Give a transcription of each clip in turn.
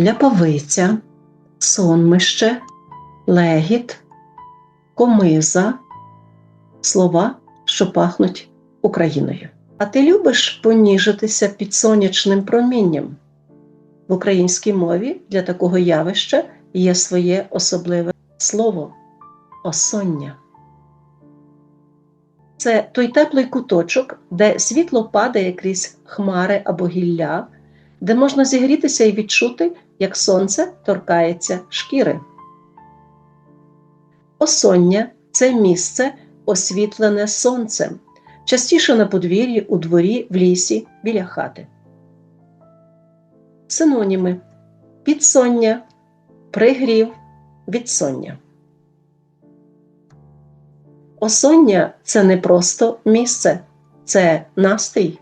ляпавиця, сонмище, легіт, комиза слова, що пахнуть Україною. А ти любиш поніжитися під сонячним промінням? В українській мові для такого явища є своє особливе слово осоння. Це той теплий куточок, де світло падає крізь хмари або гілля, де можна зігрітися і відчути, як сонце торкається шкіри. Осоння це місце, освітлене сонцем, частіше на подвір'ї, у дворі, в лісі, біля хати. Синоніми підсоння, пригрів, відсоння. Осоння це не просто місце, це настрій.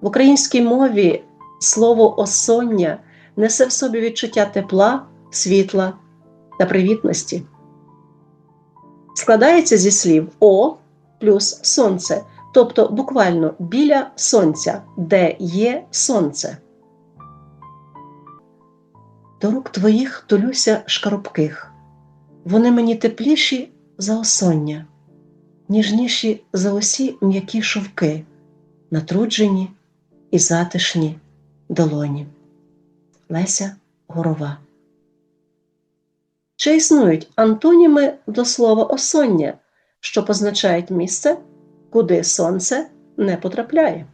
В українській мові слово осоння несе в собі відчуття тепла, світла та привітності. Складається зі слів О плюс сонце, тобто буквально біля сонця, де є сонце. До рук твоїх тулюся шкарубких, вони мені тепліші за осоння, ніжніші за усі м'які шовки, натруджені і затишні долоні. Леся Горова. Чи існують антоніми до слова осоння, що позначають місце, куди сонце не потрапляє?